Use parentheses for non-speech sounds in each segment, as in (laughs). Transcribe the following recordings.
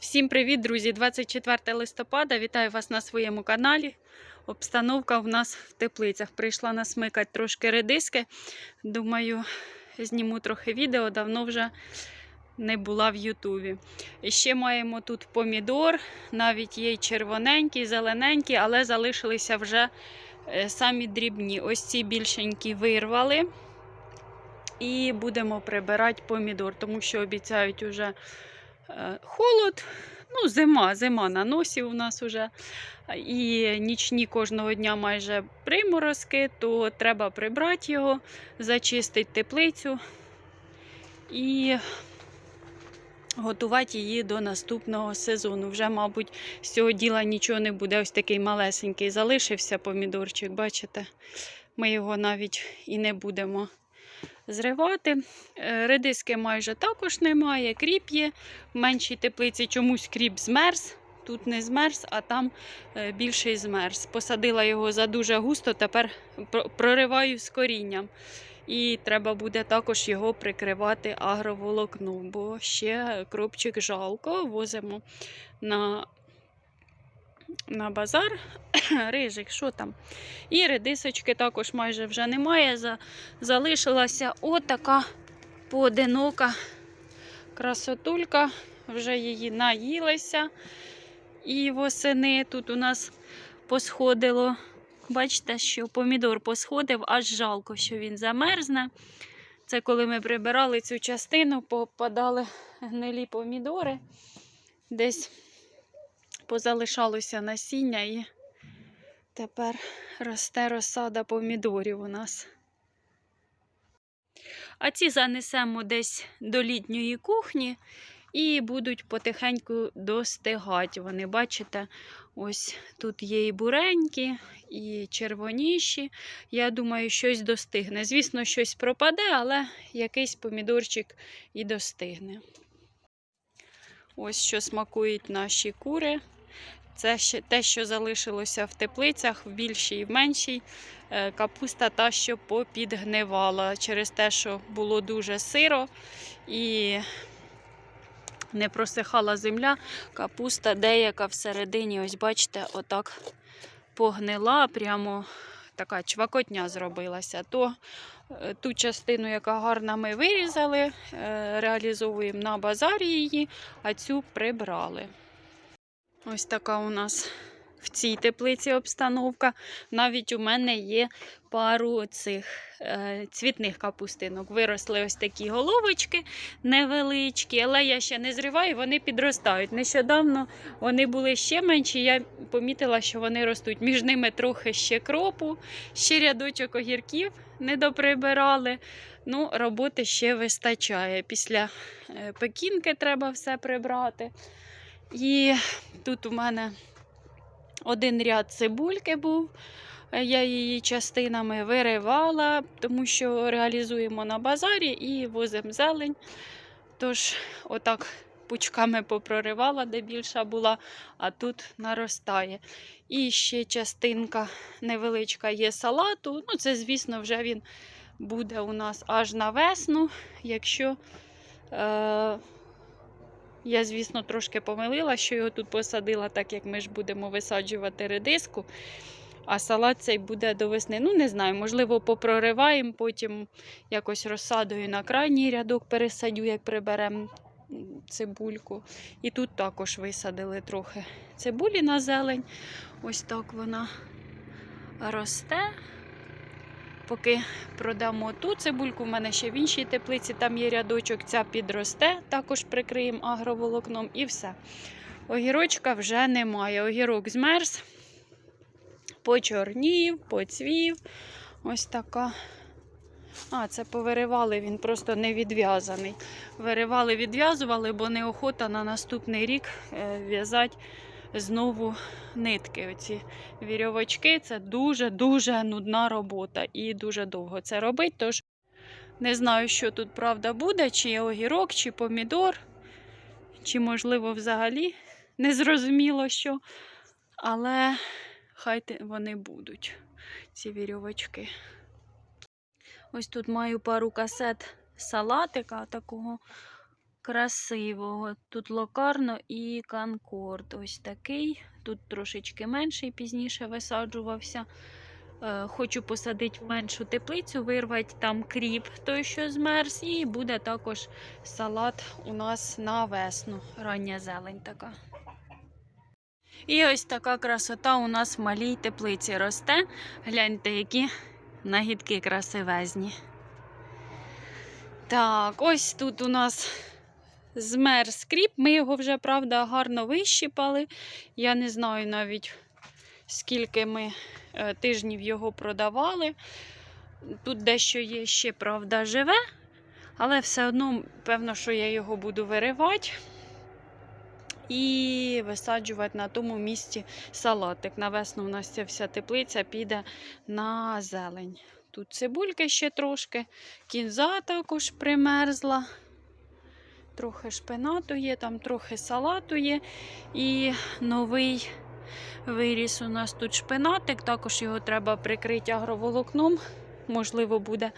Всім привіт, друзі! 24 листопада. Вітаю вас на своєму каналі. Обстановка в нас в теплицях. Прийшла насмикати трошки редиски. Думаю, зніму трохи відео, давно вже не була в Ютубі. Ще маємо тут помідор, навіть є червоненький, зелененький, але залишилися вже е, самі дрібні. Ось ці більшенькі вирвали. І будемо прибирати помідор, тому що обіцяють уже холод. Ну, зима, зима на носі у нас вже. І нічні кожного дня майже приморозки, то треба прибрати його, зачистити теплицю і готувати її до наступного сезону. Вже, мабуть, з цього діла нічого не буде. Ось такий малесенький залишився помідорчик, бачите? Ми його навіть і не будемо зривати. Е, Редиски майже також немає, кріп є. В меншій теплиці чомусь кріп змерз. Тут не змерз, а там е, більший змерз. Посадила його за дуже густо, тепер прориваю з корінням. І треба буде також його прикривати агроволокном, бо ще кропчик жалко, возимо на, на базар. (coughs) Рижик, що там? І редисочки також майже вже немає. Залишилася отака поодинока красотулька. Вже її наїлися. І восени тут у нас посходило. Бачите, що помідор посходив, аж жалко, що він замерзне. Це коли ми прибирали цю частину, попадали гнилі помідори. Десь позалишалося насіння і тепер росте розсада помідорів у нас. А ці занесемо десь до літньої кухні і будуть потихеньку достигати. Вони, бачите, ось тут є і буренькі, і червоніші. Я думаю, щось достигне. Звісно, щось пропаде, але якийсь помідорчик і достигне. Ось що смакують наші кури. Це те, що залишилося в теплицях, в більшій і в меншій. Е, Капуста та, що попідгнивала через те, що було дуже сиро і не просихала земля. Капуста деяка всередині, ось бачите, отак погнила, прямо така чвакотня зробилася. То е, ту частину, яка гарна, ми вирізали, е, реалізовуємо на базарі її, а цю прибрали. Ось така у нас в цій теплиці обстановка. Навіть у мене є пару цих е, цвітних капустинок. Виросли ось такі головочки невеличкі, але я ще не зриваю, вони підростають. Нещодавно вони були ще менші. Я помітила, що вони ростуть. Між ними трохи ще кропу, ще рядочок огірків не доприбирали. Ну, роботи ще вистачає. Після е, пекінки треба все прибрати. І тут у мене один ряд цибульки був. Я її частинами виривала, тому що реалізуємо на базарі і возимо зелень. Тож, отак пучками попроривала, де більша була, а тут наростає. І ще частинка невеличка є салату. Ну, це, звісно, вже він буде у нас аж на весну, якщо. Е- я, звісно, трошки помилила, що його тут посадила, так як ми ж будемо висаджувати редиску. А салат цей буде до весни. Ну, не знаю, можливо, попрориваємо, потім якось розсадою на крайній рядок пересадю, як приберемо цибульку. І тут також висадили трохи цибулі на зелень. Ось так вона росте. Поки продамо ту цибульку, в мене ще в іншій теплиці, там є рядочок, ця підросте, також прикриємо агроволокном і все. Огірочка вже немає. Огірок змерз, почорнів, поцвів. Ось така. А, це повиривали, він просто не відв'язаний. Виривали, відв'язували, бо неохота на наступний рік е, в'язати знову нитки. Оці вірьовочки це дуже-дуже нудна робота і дуже довго це робить. Тож не знаю, що тут правда буде, чи огірок, чи помідор, чи, можливо, взагалі (laughs) не зрозуміло що. Але хай вони будуть, ці вірьовочки. Ось тут маю пару касет салатика такого красивого. Тут локарно і конкорд. Ось такий. Тут трошечки менший, пізніше висаджувався. Е, Хочу посадити меншу теплицю, вирвати там кріп, той, що змерз, і буде також салат у нас на весну. Рання зелень така. І ось така красота у нас в малій теплиці росте. Гляньте, які нагідки красивезні. Так, ось тут у нас змерз кріп. Ми його вже, правда, гарно вищипали. Я не знаю навіть, скільки ми е, тижнів його продавали. Тут дещо є ще, правда, живе, але все одно, певно, що я його буду виривати і висаджувати на тому місці салатик. На весну у нас ця вся теплиця піде на зелень. Тут цибульки ще трошки, кінза також примерзла. Трохи шпинату є, там трохи салату є. І новий виріс у нас тут шпинатик, також його треба прикрити агроволокном. Можливо, буде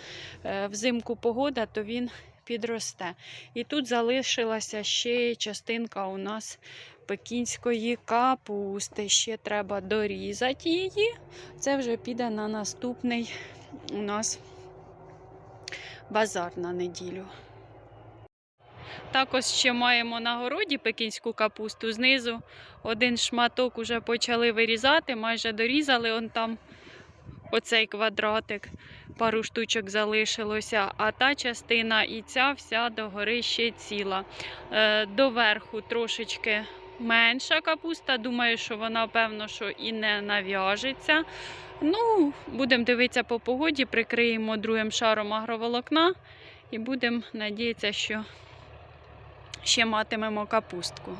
е, взимку погода, то він підросте. І тут залишилася ще частинка у нас пекінської капусти. Ще треба дорізати її. Це вже піде на наступний у нас базар на неділю. Також ще маємо на городі пекінську капусту. Знизу один шматок уже почали вирізати, майже дорізали он там оцей квадратик, пару штучок залишилося, а та частина і ця вся догори ще ціла. Е, доверху трошечки менша капуста. Думаю, що вона, певно, що і не нав'яжеться. Ну, будемо дивитися по погоді, прикриємо другим шаром агроволокна і будемо надіятися, що ще матимемо капустку.